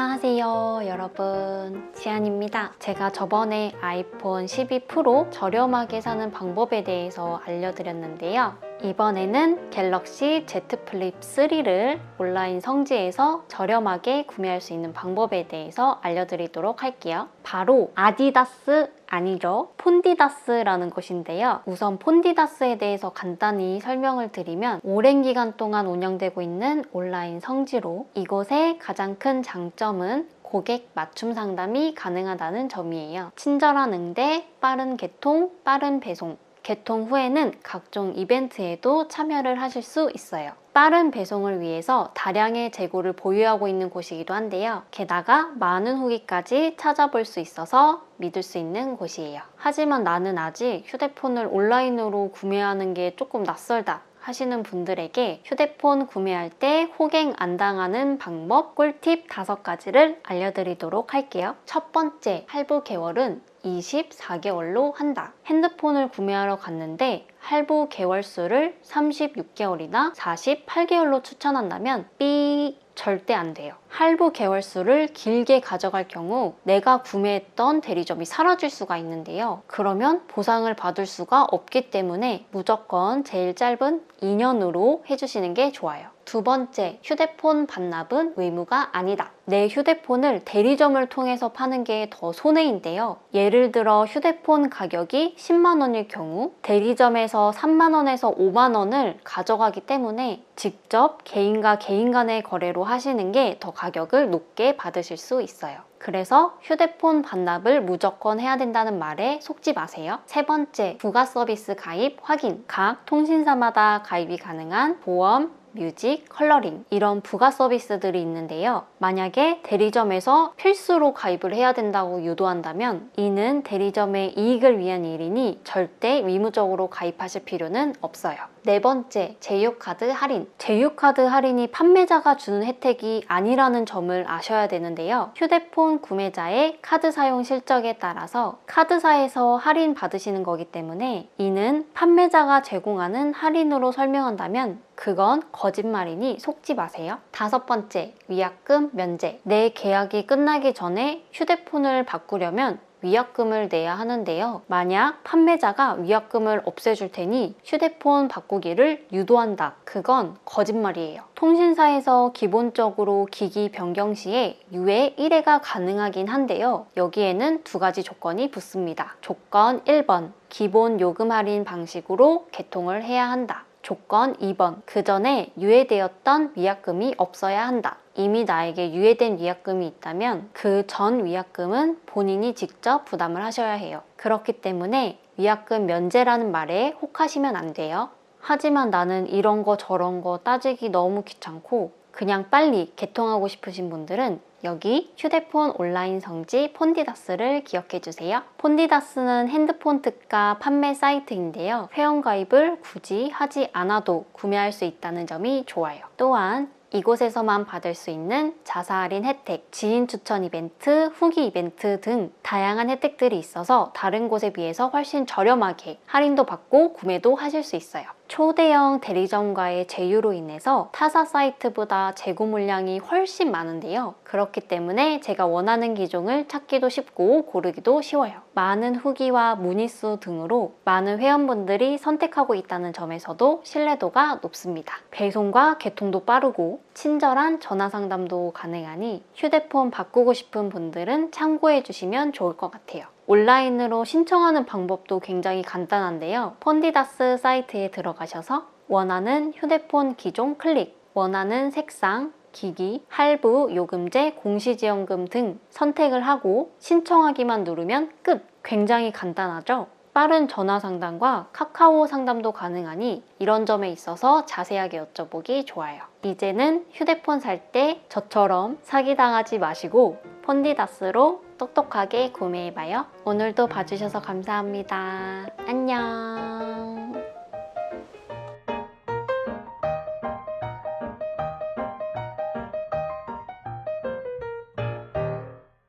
안녕하세요 여러분. 지안입니다. 제가 저번에 아이폰 12 프로 저렴하게 사는 방법에 대해서 알려드렸는데요 이번에는 갤럭시 Z 플립 3를 온라인 성지에서 저렴하게 구매할 수 있는 방법에 대해서 알려드리도록 할게요 바로 아디다스 아니죠. 폰디다스라는 것인데요. 우선 폰디다스에 대해서 간단히 설명을 드리면 오랜 기간 동안 운영되고 있는 온라인 성지로 이곳의 가장 큰 장점은 고객 맞춤 상담이 가능하다는 점이에요. 친절한 응대, 빠른 개통, 빠른 배송, 개통 후에는 각종 이벤트에도 참여를 하실 수 있어요. 빠른 배송을 위해서 다량의 재고를 보유하고 있는 곳이기도 한데요. 게다가 많은 후기까지 찾아볼 수 있어서 믿을 수 있는 곳이에요. 하지만 나는 아직 휴대폰을 온라인으로 구매하는 게 조금 낯설다. 하시는 분들에게 휴대폰 구매할 때 호갱 안 당하는 방법 꿀팁 5가지를 알려드리도록 할게요. 첫 번째, 할부 개월은 24개월로 한다. 핸드폰을 구매하러 갔는데 할부 개월수를 36개월이나 48개월로 추천한다면 삐 절대 안 돼요. 할부 개월수를 길게 가져갈 경우 내가 구매했던 대리점이 사라질 수가 있는데요. 그러면 보상을 받을 수가 없기 때문에 무조건 제일 짧은 2년으로 해주시는 게 좋아요. 두 번째, 휴대폰 반납은 의무가 아니다. 내 휴대폰을 대리점을 통해서 파는 게 더 손해인데요. 예를 들어 휴대폰 가격이 10만 원일 경우 대리점에서 3만 원에서 5만 원을 가져가기 때문에 직접 개인과 개인 간의 거래로 하시는 게 더 가격을 높게 받으실 수 있어요. 그래서 휴대폰 반납을 무조건 해야 된다는 말에 속지 마세요. 세 번째, 부가 서비스 가입 확인. 각 통신사마다 가입이 가능한 보험, 뮤직, 컬러링 이런 부가 서비스들이 있는데요. 만약에 대리점에서 필수로 가입을 해야 된다고 유도한다면 이는 대리점의 이익을 위한 일이니 절대 의무적으로 가입하실 필요는 없어요. 네 번째, 제휴카드 할인. 제휴카드 할인이 판매자가 주는 혜택이 아니라는 점을 아셔야 되는데요. 휴대폰 구매자의 카드 사용 실적에 따라서 카드사에서 할인 받으시는 거기 때문에 이는 판매자가 제공하는 할인으로 설명한다면 그건 거짓말이니 속지 마세요. 다섯 번째, 위약금 면제. 내 계약이 끝나기 전에 휴대폰을 바꾸려면 위약금을 내야 하는데요. 만약 판매자가 위약금을 없애줄 테니 휴대폰 바꾸기를 유도한다. 그건 거짓말이에요. 통신사에서 기본적으로 기기 변경 시에 유예 1회가 가능하긴 한데요. 여기에는 두 가지 조건이 붙습니다. 조건 1번, 기본 요금 할인 방식으로 개통을 해야 한다. 조건 2번. 그 전에 유예되었던 위약금이 없어야 한다. 이미 나에게 유예된 위약금이 있다면 그 전 위약금은 본인이 직접 부담을 하셔야 해요. 그렇기 때문에 위약금 면제라는 말에 혹하시면 안 돼요. 하지만 나는 이런 거 저런 거 따지기 너무 귀찮고 그냥 빨리 개통하고 싶으신 분들은 여기 휴대폰 온라인 성지 폰디다스를 기억해 주세요. 폰디다스는 핸드폰 특가 판매 사이트인데요. 회원가입을 굳이 하지 않아도 구매할 수 있다는 점이 좋아요. 또한 이곳에서만 받을 수 있는 자사 할인 혜택, 지인 추천 이벤트, 후기 이벤트 등 다양한 혜택들이 있어서 다른 곳에 비해서 훨씬 저렴하게 할인도 받고 구매도 하실 수 있어요. 초대형 대리점과의 제휴로 인해서 타사 사이트보다 재고 물량이 훨씬 많은데요. 그렇기 때문에 제가 원하는 기종을 찾기도 쉽고 고르기도 쉬워요. 많은 후기와 문의수 등으로 많은 회원분들이 선택하고 있다는 점에서도 신뢰도가 높습니다. 배송과 개통도 빠르고 친절한 전화 상담도 가능하니 휴대폰 바꾸고 싶은 분들은 참고해 주시면 좋을 것 같아요. 온라인으로 신청하는 방법도 굉장히 간단한데요. 펀디다스 사이트에 들어가셔서 원하는 휴대폰 기종 클릭, 원하는 색상, 기기, 할부, 요금제, 공시지원금 등 선택을 하고 신청하기만 누르면 끝! 굉장히 간단하죠? 빠른 전화 상담과 카카오 상담도 가능하니 이런 점에 있어서 자세하게 여쭤보기 좋아요. 이제는 휴대폰 살 때 저처럼 사기당하지 마시고 펀디다스로 똑똑하게 구매해봐요. 오늘도 봐주셔서 감사합니다. 안녕.